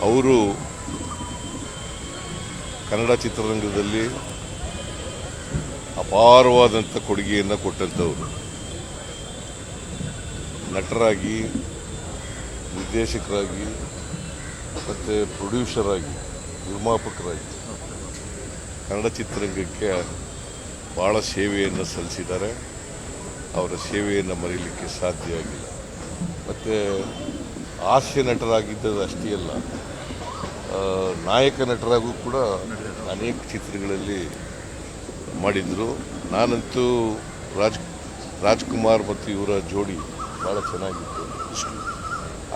ಅವರು ಕನ್ನಡ ಚಿತ್ರರಂಗದಲ್ಲಿ ಅಪಾರವಾದಂಥ ಕೊಡುಗೆಯನ್ನು ಕೊಟ್ಟಂಥವ್ರು. ನಟರಾಗಿ, ನಿರ್ದೇಶಕರಾಗಿ, ಮತ್ತು ಪ್ರೊಡ್ಯೂಸರ್ ಆಗಿ ನಿರ್ಮಾಪಕರಾಗಿ ಕನ್ನಡ ಚಿತ್ರರಂಗಕ್ಕೆ ಭಾಳ ಸೇವೆಯನ್ನು ಸಲ್ಲಿಸಿದ್ದಾರೆ. ಅವರ ಸೇವೆಯನ್ನು ಮರೀಲಿಕ್ಕೆ ಸಾಧ್ಯ ಆಗಿಲ್ಲ. ಮತ್ತು ಹಾಸ್ಯ ನಟರಾಗಿದ್ದದ್ದು ಅಷ್ಟೇ ಅಲ್ಲ. ನಾಯಕ ನಟರಾಗೂ ಕೂಡ ಅನೇಕ ಚಿತ್ರಗಳಲ್ಲಿ ಮಾಡಿದರು. ನಾನಂತೂ ರಾಜ್ ರಾಜ್ಕುಮಾರ್ ಮತ್ತು ಇವರ ಜೋಡಿ ಭಾಳ ಚೆನ್ನಾಗಿತ್ತು.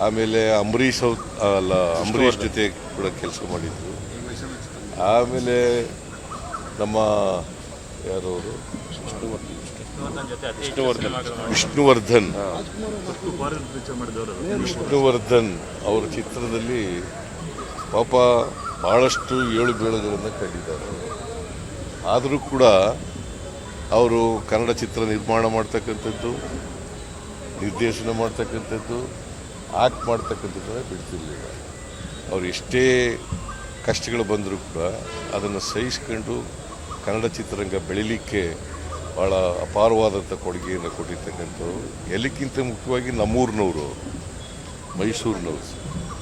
ಆಮೇಲೆ ಅಂಬರೀಷ್ ಅವ್ ಅಲ್ಲ ಅಂಬರೀಷ್ ಜೊತೆ ಕೂಡ ಕೆಲಸ ಮಾಡಿದ್ರು. ಆಮೇಲೆ ನಮ್ಮ ಯಾರವರು? ವಿಷ್ಣುವರ್ಧನ್. ಜೊತೆ ಅತಿ ಹೆಚ್ಚು ಸಿನಿಮಾಗಳು ಮಾಡಿ- ವಿಷ್ಣುವರ್ಧನ್ ವಿಷ್ಣುವರ್ಧನ್ ಅವರ ಚಿತ್ರದಲ್ಲಿ ಪಾಪ ಭಾಳಷ್ಟು ಏಳು ಬೀಳುಗಳನ್ನು ಕಂಡಿದ್ದಾರೆ. ಆದರೂ ಕೂಡ ಅವರು ಕನ್ನಡ ಚಿತ್ರ ನಿರ್ಮಾಣ ಮಾಡ್ತಕ್ಕಂಥದ್ದು ನಿರ್ದೇಶನ ಮಾಡ್ತಕ್ಕಂಥದ್ದು ಆಕ್ಟ್ ಮಾಡ್ತಕ್ಕಂಥದ್ದನ್ನು ಬಿಡ್ತಿರ್ಲಿಲ್ಲ. ಅವ್ರು ಎಷ್ಟೇ ಕಷ್ಟಗಳು ಬಂದರೂ ಕೂಡ ಅದನ್ನು ಸಹಿಸ್ಕೊಂಡು ಕನ್ನಡ ಚಿತ್ರರಂಗ ಬೆಳಿಲಿಕ್ಕೆ ಭಾಳ ಅಪಾರವಾದಂಥ ಕೊಡುಗೆಯನ್ನು ಕೊಟ್ಟಿರ್ತಕ್ಕಂಥವ್ರು. ಎಲ್ಲಕ್ಕಿಂತ ಮುಖ್ಯವಾಗಿ ನಮ್ಮೂರಿನವರು, ಮೈಸೂರಿನವರು.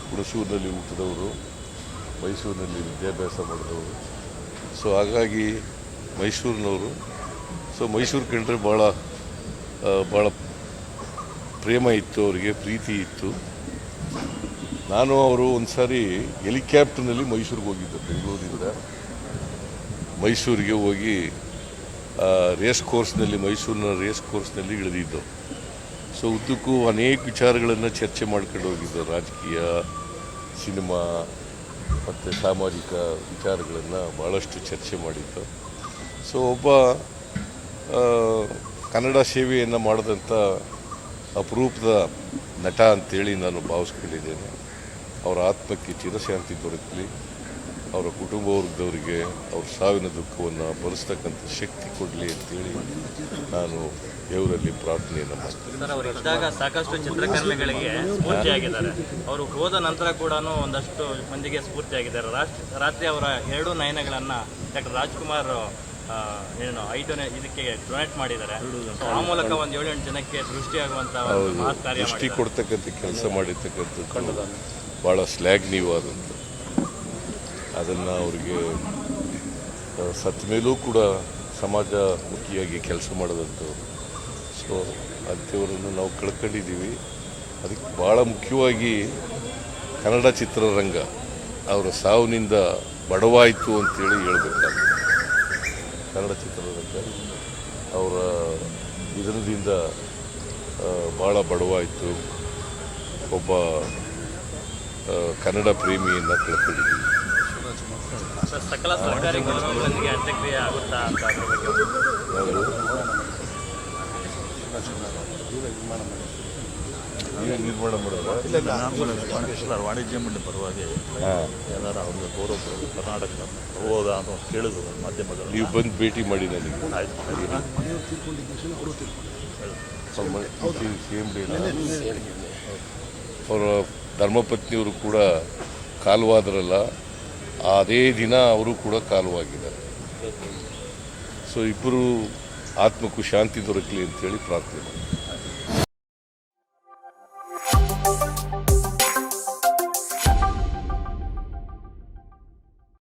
ಹುಣಸೂರಿನಲ್ಲಿ ಹುಟ್ಟಿದವರು, ಮೈಸೂರಿನಲ್ಲಿ ವಿದ್ಯಾಭ್ಯಾಸ ಮಾಡಿದವರು. ಸೊ ಹಾಗಾಗಿ ಮೈಸೂರಿನವರು. ಸೊ ಮೈಸೂರು ಕಂಡ್ರೆ ಭಾಳ ಭಾಳ ಪ್ರೇಮ ಇತ್ತು, ಅವರಿಗೆ ಪ್ರೀತಿ ಇತ್ತು. ನಾನು, ಅವರು ಒಂದು ಸಾರಿ ಹೆಲಿಕ್ಯಾಪ್ಟರ್ನಲ್ಲಿ ಮೈಸೂರಿಗೆ ಹೋಗಿದ್ದೆ, ಬೆಂಗಳೂರಿಂದ. ಮೈಸೂರಿಗೆ ಹೋಗಿ ರೇಸ್ ಕೋರ್ಸ್ನಲ್ಲಿ ಮೈಸೂರಿನ ರೇಸ್ ಕೋರ್ಸ್ನಲ್ಲಿ ಇಳಿದಿದ್ದವು ಸೊ ಉದ್ದಕ್ಕೂ ಅನೇಕ ವಿಚಾರಗಳನ್ನು ಚರ್ಚೆ ಮಾಡ್ಕೊಂಡು ಹೋಗಿದ್ದು. ರಾಜಕೀಯ, ಸಿನಿಮಾ, ಮತ್ತು ಸಾಮಾಜಿಕ ವಿಚಾರಗಳನ್ನು ಭಾಳಷ್ಟು ಚರ್ಚೆ ಮಾಡಿದ್ದು. ಸೊ ಒಬ್ಬ ಕನ್ನಡ ಸೇವೆಯನ್ನು ಮಾಡಿದಂಥ ಅಪರೂಪದ ನಟ ಅಂತೇಳಿ ನಾನು ಭಾವಿಸ್ಕೊಂಡಿದ್ದೇನೆ. ಅವರ ಆತ್ಮಕ್ಕೆ ಚಿರಶಾಂತಿ ದೊರಕಲಿ ಅವರ ಕುಟುಂಬ ವರ್ಗದವರಿಗೆ ಅವ್ರ ಸಾವಿನ ದುಃಖವನ್ನು ಭರಿಸ್ತಕ್ಕಂಥ ಶಕ್ತಿ ಕೊಡಲಿ ಅಂತೇಳಿ ನಾನು ದೇವರಲ್ಲಿ ಪ್ರಾರ್ಥನೆಯನ್ನು ಮಾಡ್ತೀನಿ. ಸರ್ ಅವರು ಇದ್ದಾಗ ಸಾಕಷ್ಟು ಚಿತ್ರಕರ್ಮಿಗಳಿಗೆ ಸ್ಫೂರ್ತಿಯಾಗಿದ್ದಾರೆ ಅವರು ಹೋದ ನಂತರ ಕೂಡ ಒಂದಷ್ಟು ಮಂದಿಗೆ ಸ್ಫೂರ್ತಿಯಾಗಿದ್ದಾರೆ ರಾಷ್ಟ್ರ ರಾತ್ರಿ ಅವರ ಎರಡು ನಯನಗಳನ್ನು ಡಾಕ್ಟರ್ ರಾಜ್ಕುಮಾರ್ ಏನು ಐದು ಇದಕ್ಕೆ ಡೊನೇಟ್ ಮಾಡಿದ್ದಾರೆ. ಆ ಮೂಲಕ ಒಂದು ಏಳು ಎಂಟು ಜನಕ್ಕೆ ಕಾರ್ಯ ದೃಷ್ಟಿ ಕೊಡ್ತಕ್ಕಂಥ ಕೆಲಸ ಮಾಡಿರ್ತಕ್ಕಂಥದ್ದು ಭಾಳ ಶ್ಲಾಘನೀಯವಾದಂಥ ಅದನ್ನು ಅವರಿಗೆ ಸತ್ ಮೇಲೂ ಕೂಡ ಸಮಾಜಮುಖಿಯಾಗಿ ಕೆಲಸ ಮಾಡಿದಂಥವ್ರು ಸೊ ಅಂಥವರನ್ನು ನಾವು ಕಳ್ಕೊಂಡಿದ್ದೀವಿ. ಅದಕ್ಕೆ ಭಾಳ ಮುಖ್ಯವಾಗಿ ಕನ್ನಡ ಚಿತ್ರರಂಗ ಅವರ ಸಾವಿನಿಂದ ಬಡವಾಯಿತು ಅಂತೇಳಿ ಹೇಳಬೇಕಾಗ್ತದೆ. ಕನ್ನಡ ಚಿತ್ರರಂಗ ಅವರ ನಿಧನದಿಂದ ಭಾಳ ಬಡವಾಯಿತು. ಒಬ್ಬ ಕನ್ನಡ ಪ್ರೇಮಿಯನ್ನು ಕಳ್ಕೊಂಡಿದ್ದೀವಿ. ಸರ್, ಸಕಲ ಸರ್ಕಾರಿ ಗೌರವಗಳೊಂದಿಗೆ ಅಂತ್ಯಕ್ರಿಯೆ ಆಗುತ್ತಾ ಅಂತ ಅದ್ರ ಬಗ್ಗೆ? ನೀವು ನಿರ್ಮಾಣ ಮಾಡಿದ್ರ ಇಲ್ಲ ವಾಣಿಜ್ಯ ಮಂಡಳಿ ಪರವಾಗಿ ಎಲ್ಲರ ಏನಾರ ಅವ್ರಿಗೆ ಗೌರವ ಕೊಡೋದು ಕರ್ನಾಟಕ ಹೋದ ಅಂತ ಕೇಳಿದ್ರು ಮಾಧ್ಯಮದಲ್ಲಿ. ನೀವು ಬಂದು ಭೇಟಿ ಮಾಡಿ ನನಗೆ. ಸೇಮ್ ಡೇ ಅವರ ಧರ್ಮಪತ್ನಿಯವರು ಕೂಡ ಕಾಲವಾದ್ರಲ್ಲ. ಅದೇ ದಿನ ಅವರು ಕೂಡ ಕಾಲವಾಗಿದ್ದಾರೆ. ಸೊ ಇಬ್ಬರು ಆತ್ಮಕ್ಕೂ ಶಾಂತಿ ದೊರಕಲಿ ಅಂತೇಳಿ ಪ್ರಾರ್ಥನೆ